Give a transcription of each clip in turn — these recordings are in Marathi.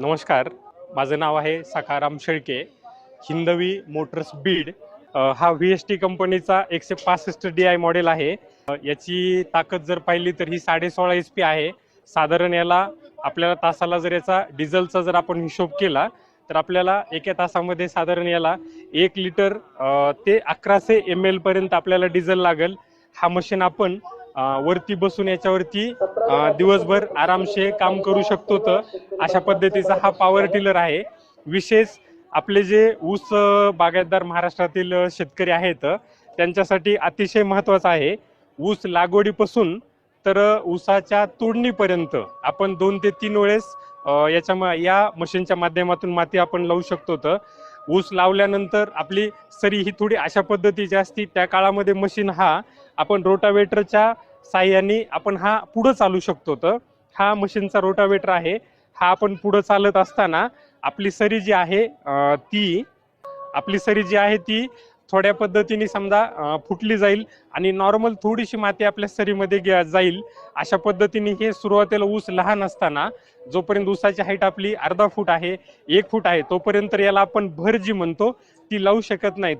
नमस्कार. माझं नाव आहे सखाराम शेळके. हिंदवी मोटर्स बीड हा व्ही एस टी कंपनीचा एकशे पासष्ट डी आय मॉडेल आहे. याची ताकद जर पाहिली तर ही साडे सोळा एच पी आहे. साधारण याला आपल्याला तासाला जर याचा डिझेलचा जर आपण हिशोब केला तर आपल्याला एका तासामध्ये साधारण याला एक लिटर ते अकराशे एम एलपर्यंत आपल्याला डिझेल लागेल. हा मशीन आपण वरती बसून याच्यावरती दिवसभर आरामशे काम करू शकतो तर. अशा पद्धतीचा हा पॉवर टिलर आहे. विशेष आपले जे ऊस बागायतदार महाराष्ट्रातील शेतकरी आहेत त्यांच्यासाठी अतिशय महत्त्वाचं आहे. ऊस लागवडीपासून तर ऊसाच्या तोडणीपर्यंत आपण दोन ते तीन वेळेस याच्या या मशीनच्या माध्यमातून माती आपण लावू शकतो तर. ऊस लावल्यानंतर आपली सरी ही थोडी अशा पद्धतीची असती. त्या काळामध्ये मशीन हा आपण रोटावेटरच्या साह्याने आपण हा पुढं चालू शकतो. तर हा मशीनचा रोटावेटर आहे. हा आपण पुढं चालत असताना आपली सरी जी आहे ती आपली सरी जी आहे ती थोड्या पद्धतीने समजा फुटली जाईल आणि नॉर्मल थोडीशी माती आपल्या सरीमध्ये जाईल. अशा पद्धतीने हे सुरुवातीला ऊस लहान असताना जोपर्यंत ऊसाची हाईट आपली अर्धा फूट आहे एक फूट आहे तोपर्यंत याला आपण भर जी म्हणतो ती लावू शकत नाही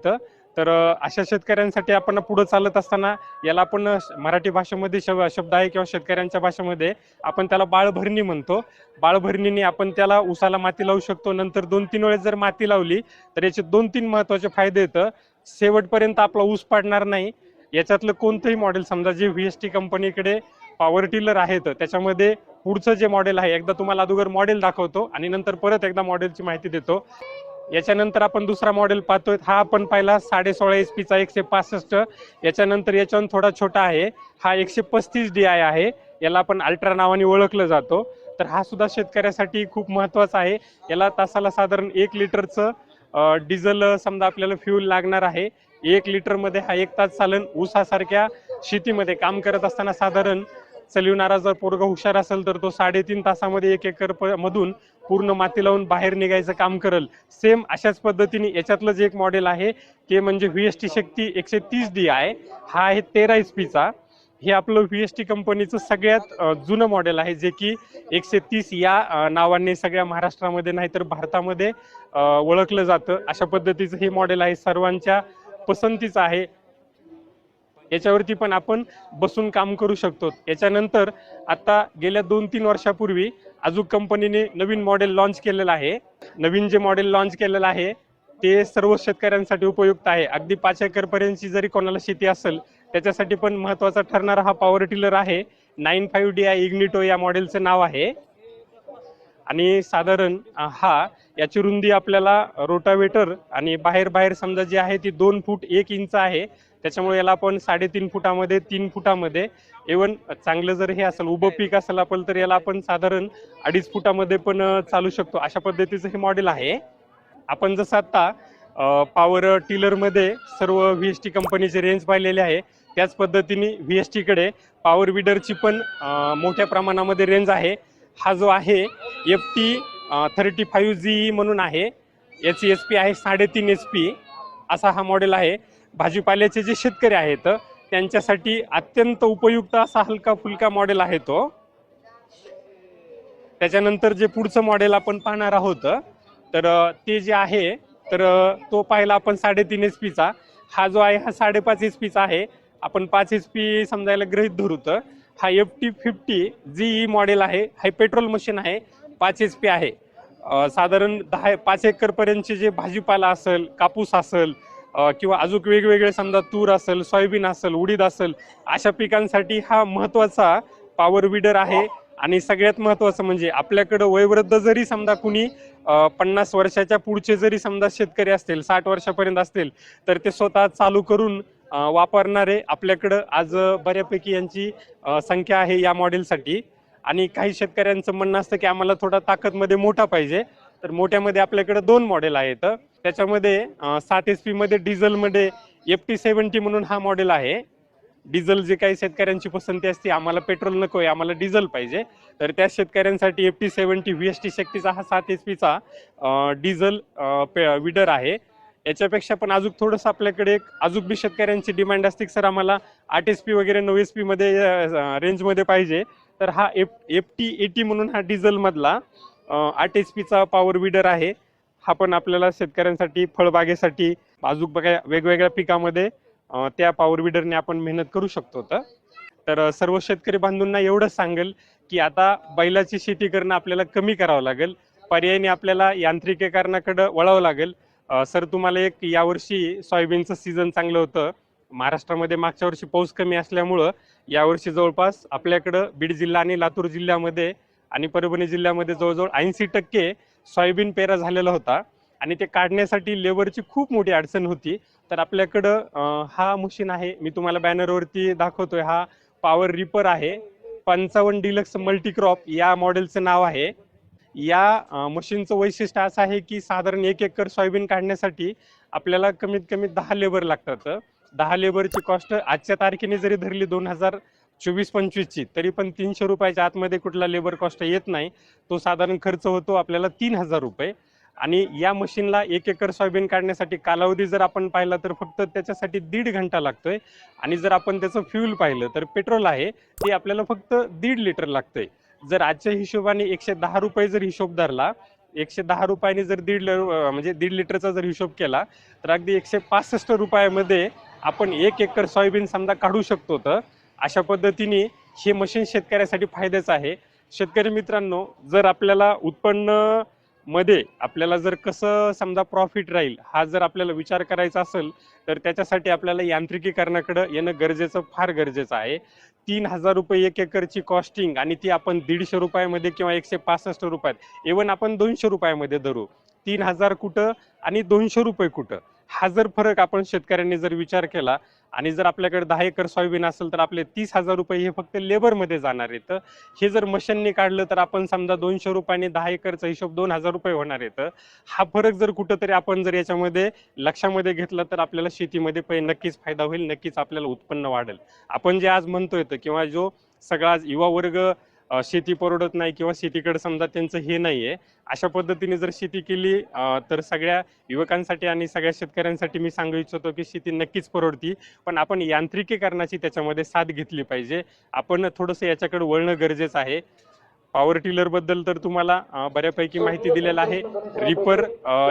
तर अशा शेतकऱ्यांसाठी आपण पुढे चालत असताना याला आपण मराठी भाषेमध्ये शब्द आहे किंवा शेतकऱ्यांच्या भाषेमध्ये आपण त्याला बाळभरणी म्हणतो. बाळभरणीने आपण त्याला उसाला माती लावू शकतो. नंतर दोन तीन वेळेस जर माती लावली तर याचे दोन तीन महत्त्वाचे फायदे येतं. शेवटपर्यंत आपला ऊस पडणार नाही. याच्यातलं कोणतंही मॉडेल समजा जे व्ही एस टी कंपनीकडे पॉवर टिलर आहेत त्याच्यामध्ये पुढचं जे मॉडेल आहे एकदा तुम्हाला अगोदर मॉडेल दाखवतो आणि नंतर परत एकदा मॉडेलची माहिती देतो. याच्यानंतर आपण दुसरा मॉडेल पाहतोय हा आपण पाहिला साडे सोळा एच पीचा एकशे पासष्ट. याच्यानंतर याच्याहून थोडा छोटा आहे हा एकशे पस्तीस डी आय आहे. याला आपण अल्ट्रा नावाने ओळखलं जातो. तर हा सुद्धा शेतकऱ्यासाठी खूप महत्त्वाचा आहे. याला तासाला साधारण एक लिटरचं डिझेल समजा आपल्याला फ्यूल लागणार आहे एक लिटरमध्ये हा एक तास चालन ऊसासारख्या शेतीमध्ये काम करत असताना साधारण चलिवणारा जर पोरगा हुशार असेल तर तो साडेतीन तासामध्ये एक एकर प- मधून पूर्ण माती लावून बाहेर निघायचं काम करल. सेम अशाच पद्धतीने याच्यातलं जे एक मॉडेल आहे ते म्हणजे व्ही एस टी शक्ती एकशे तीस डी आहे हा आहे तेरा एच पीचा हे आपलं व्ही एस टी कंपनीचं सगळ्यात जुनं मॉडेल आहे जे की एकशे तीस या नावाने सगळ्या महाराष्ट्रामध्ये नाही तर भारतामध्ये ओळखलं जातं. अशा पद्धतीचं हे मॉडेल आहे. सर्वांच्या पसंतीचं आहे. याच्यावरती पण आपण बसून काम करू शकतो. याच्यानंतर आता गेल्या दोन तीन वर्षापूर्वी अजून कंपनीने नवीन मॉडेल लॉन्च केलेलं आहे. नवीन जे मॉडेल लॉन्च केलेलं आहे ते सर्व शेतकऱ्यांसाठी उपयुक्त आहे. अगदी पाच एकरपर्यंतची जरी कोणाला शेती असेल त्याच्यासाठी पण महत्त्वाचा ठरणारा हा पॉवर टिलर आहे. Nine five D I Ignito या मॉडेलचं नाव आहे. आणि साधारण हा याची रुंदी आपल्याला रोटावेटर आणि बाहेर बाहेर समजा जी आहे ती दोन फूट एक इंच आहे. त्याच्यामुळे याला आपण साडेतीन फुटामध्ये तीन फुटामध्ये इवन चांगलं जर हे असेल उभं पीक असेल आपण तर याला आपण साधारण अडीच फुटामध्ये पण चालू शकतो. अशा पद्धतीचं हे मॉडेल आहे. आपण जसं आत्ता पॉवर टिलरमध्ये सर्व व्ही एस टी कंपनीचे रेंज पाहिलेले आहे. त्याच पद्धतीने व्ही एस टीकडे पॉवर विडरची पण मोठ्या प्रमाणामध्ये रेंज आहे. हा जो आहे F T thirty five G म्हणून आहे. याची एस पी आहे साडेतीन एच पी असा हा मॉडेल आहे. भाजीपाल्याचे जे शेतकरी आहेत त्यांच्यासाठी अत्यंत उपयुक्त असा हलका फुलका मॉडेल आहे तो. त्याच्यानंतर जे पुढचं मॉडेल आपण पाहणार आहोत तर ते जे आहे तर तो पाहिला आपण साडेतीन एच पीचा हा जो आहे हा साडेपाच एच पीचा आहे. आपण पाच एच पी समजायला गृहित धरू तर. हा F T fifty G e E model आहे हा पेट्रोल मशीन आहे पाच एच पी आहे. साधारण दहा पाच एकरपर्यंतचे जे भाजीपाला असेल कापूस असेल किंवा अजून वेगवेगळे समजा तूर असेल सोयाबीन असेल उडीद असेल अशा पिकांसाठी हा महत्त्वाचा पॉवर विडर आहे. आणि सगळ्यात महत्त्वाचं म्हणजे आपल्याकडं वयवृद्ध जरी समजा कुणी पन्नास वर्षाच्या पुढचे जरी समजा शेतकरी असतील साठ वर्षापर्यंत असतील तर ते स्वतः चालू करून वापरणारे आपल्याकडं आज बऱ्यापैकी यांची संख्या आहे या मॉडेलसाठी आणि काही शेतकऱ्यांचं म्हणणं असतं की आम्हाला थोडा ताकदमध्ये मोठा पाहिजे. तर मोठ्यामध्ये आपल्याकडे दोन मॉडेल आहेत. त्याच्यामध्ये सात एच पीमध्ये डिझेलमध्ये एफ टी सेवन्टी म्हणून हा मॉडेल आहे. डिझेल जे काही शेतकऱ्यांची पसंती असते आम्हाला पेट्रोल नको आहे आम्हाला डिझेल पाहिजे. तर त्या शेतकऱ्यांसाठी F T seventy V S T शक्तीचा हा सात एच पीचा डिझेल विडर आहे. याच्यापेक्षा पण अजून थोडंसं आपल्याकडे एक अजून बी शेतकऱ्यांची डिमांड असते की सर आम्हाला आठ एच पी वगैरे नऊ एस पीमध्ये रेंजमध्ये पाहिजे. तर हा एफ एफ टी एटी म्हणून हा डिझेलमधला आठ एच पीचा पॉवर विडर आहे. हा पण आपल्याला शेतकऱ्यांसाठी फळबागेसाठी अजून बघा वेगवेगळ्या पिकामध्ये त्या पॉवर विडरने आपण मेहनत करू शकतो तर तर सर्व शेतकरी बांधूंना एवढंच सांगेल की आता बैलाची शेती करणं आपल्याला कमी करावं लागेल. पर्यायाने आपल्याला यांत्रिकीकरणाकडं वळावं लागेल. सर तुम्हाला एक यावर्षी सोयाबीनचं सीझन चांगलं होतं. महाराष्ट्रामध्ये मागच्या वर्षी पाऊस कमी असल्यामुळं यावर्षी जवळपास आपल्याकडं बीड जिल्हा आणि लातूर जिल्ह्यामध्ये आणि परभणी जिल्ह्यामध्ये जवळजवळ ऐंशी टक्के सोयाबीन पेरा झालेला होता. आणि ते काढण्यासाठी लेबरची खूप मोठी अडचण होती. तर आपल्याकडं हा मशीन आहे. मी तुम्हाला बॅनरवरती दाखवतोय. हा पॉवर रिपर आहे. पंचावन्न डिलक्स मल्टीक्रॉप या मॉडेलचं नाव आहे. या मशीनचं वैशिष्ट्य असं आहे की साधारण एक एकर सोयाबीन काढण्यासाठी आपल्याला कमीत कमी दहा लेबर लागतात. दहा लेबरची कॉस्ट आजच्या तारखेने जरी धरली दोन हजार चोवीस पंचवीसची तरी पण तीनशे रुपयाच्या आतमध्ये कुठला लेबर कॉस्ट येत नाही. तो साधारण खर्च होतो आपल्याला तीन हजार रुपये. आणि या मशीनला एक एकर सोयाबीन काढण्यासाठी कालावधी जर आपण पाहिला तर फक्त त्याच्यासाठी दीड घंटा लागतोय. आणि जर आपण त्याचं फ्यूल पाहिलं तर पेट्रोल आहे ते आपल्याला फक्त दीड लिटर लागतंय. जर आजच्या हिशोबाने एकशे दहा रुपये जर हिशोब धरला एकशे दहा रुपयाने जर दीड ल- म्हणजे दीड लिटरचा जर हिशोब केला तर अगदी एकशे पासष्ट रुपयामध्ये आपण एक एकर सोयाबीन समजा काढू शकतो तर अशा पद्धतीने हे मशीन शेतकऱ्यासाठी फायद्याचं आहे. शेतकरी मित्रांनो जर आपल्याला उत्पन्न मध्ये आपल्याला जर कसं समजा प्रॉफिट राहील हा जर आपल्याला विचार करायचा असेल तर त्याच्यासाठी आपल्याला यांत्रिकीकरणाकडे येणं गरजेचं फार गरजेचं आहे. तीन हजार रुपये एक एकरची कॉस्टिंग आणि ती आपण दीडशे रुपयामध्ये किंवा एकशे पासष्ट रुपयात इवन आपण दोनशे रुपयामध्ये धरू. तीन हजार कुठं आणि दोनशे रुपये कुठं? हा जर फरक आपण शेतकऱ्यांनी जर विचार केला आणि जर आपल्याकडे दहा एकर सोयाबीन असेल तर आपले तीस हजार रुपये हे फक्त लेबरमध्ये जाणार आहेत. हे जर मशीनने काढलं तर आपण समजा दोनशे रुपयाने दहा एकरचा हिशोब दोन हजार रुपये होणार आहेत. हा फरक जर कुठंतरी आपण जर याच्यामध्ये लक्षामध्ये घेतला तर आपल्याला शेतीमध्ये पै नक्कीच फायदा होईल नक्कीच आपल्याला उत्पन्न वाढेल. आपण जे आज म्हणतोय तर किंवा जो सगळा आज युवा वर्ग शेती परवडत नाही किंवा शेतीकडे समजा त्यांचं हे नाही आहे अशा पद्धतीने जर शेती केली तर सगळ्या युवकांसाठी आणि सगळ्या शेतकऱ्यांसाठी मी सांगू इच्छितो की शेती नक्कीच परवडती. पण आपण यांत्रिकीकरणाची त्याच्यामध्ये साथ घेतली पाहिजे. आपण थोडंसं याच्याकडे वळणं गरजेचं आहे. पॉवर टिलरबद्दल तर तुम्हाला बऱ्यापैकी माहिती दिलेलं आहे. रिपर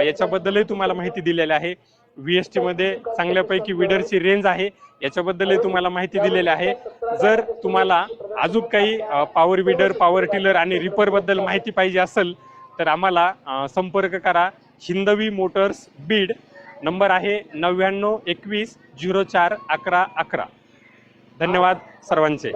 याच्याबद्दलही तुम्हाला माहिती दिलेली आहे. व्ही एस टी मध्ये चांगल्यापैकी विडरची रेंज आहे. याच्याबद्दलही तुम्हाला माहिती दिलेली आहे. जर तुम्हाला अजून काही पॉवर विडर पॉवर टिलर आणि रिपरबद्दल माहिती पाहिजे असेल तर आम्हाला संपर्क करा. हिंदवी मोटर्स बीड नंबर आहे नव्याण्णव एकवीस झिरो चार अकरा अकरा. धन्यवाद सर्वांचे.